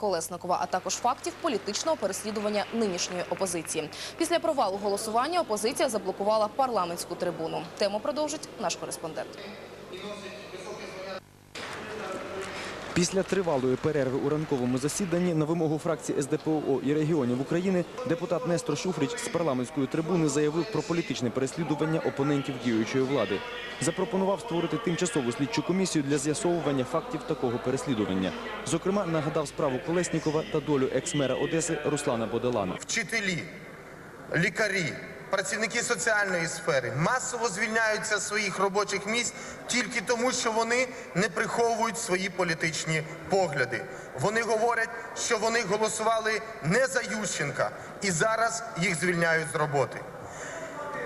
Колесникова, а також фактів політичного переслідування нинішньої опозиції. Після провалу голосування опозиція заблокувала парламентську трибуну. Тему продовжить наш кореспондент. Після тривалої перерви у ранковому засіданні на вимогу фракції СДПО і регіонів України депутат Нестор Шуфрич з парламентської трибуни заявив про політичне переслідування опонентів діючої влади. Запропонував створити тимчасову слідчу комісію для з'ясовування фактів такого переслідування. Зокрема, нагадав справу Колеснікова та долю екс-мера Одеси Руслана Боделана. вчителі, лікарі, працівники соціальної сфери масово звільняються з своїх робочих місць тільки тому, що вони не приховують свої політичні погляди. Вони говорять, що вони голосували не за Ющенка і зараз їх звільняють з роботи.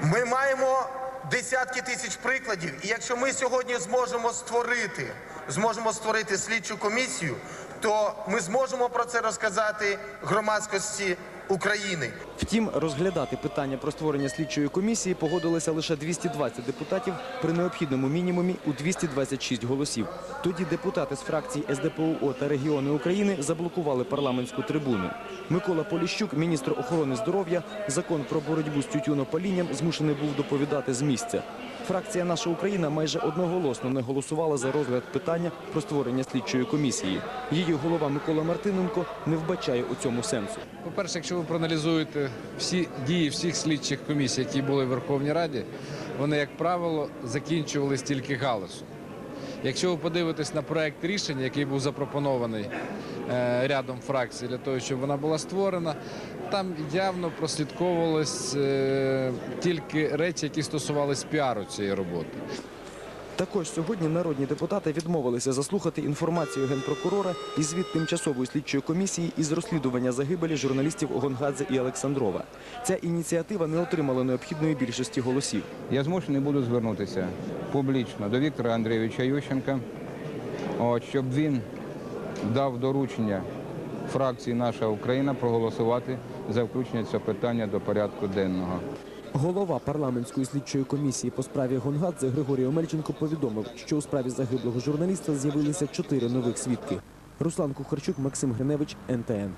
Ми маємо десятки тисяч прикладів, і якщо ми сьогодні зможемо створити, зможемо створити слідчу комісію, то ми зможемо про це розказати громадськості України. Втім, розглядати питання про створення слідчої комісії погодилися лише 220 депутатів при необхідному мінімумі у 226 голосів. Тоді депутати з фракцій СДПУО та регіони України заблокували парламентську трибуну. Микола Поліщук, міністр охорони здоров'я, закон про боротьбу з тютюнопалінням змушений був доповідати з місця. Фракція Наша Україна майже одноголосно не голосувала за розгляд питання про створення слідчої комісії. Її голова Микола Мартиненко не вбачає у цьому сенсу. По-перше, якщо ви проаналізуєте всі дії всіх слідчих комісій, які були в Верховній Раді, вони, як правило, закінчувались тільки галасом. Якщо ви подивитесь на проект рішення, який був запропонований е, рядом фракцій для того, щоб вона була створена, там явно прослідковувались е, тільки речі, які стосувались піару цієї роботи. Також сьогодні народні депутати відмовилися заслухати інформацію генпрокурора і звіт тимчасової слідчої комісії із розслідування загибелі журналістів Гонгадзе і Олександрова. Ця ініціатива не отримала необхідної більшості голосів. Я змушений буду звернутися публічно до Віктора Андрійовича Ющенка, щоб він дав доручення фракції Наша Україна проголосувати за включення цього питання до порядку денного. Голова парламентської слідчої комісії по справі Гонгадзе Григорій Омельченко повідомив, що у справі загиблого журналіста з'явилися чотири нових свідки. Руслан Кухарчук, Максим Гриневич, НТН.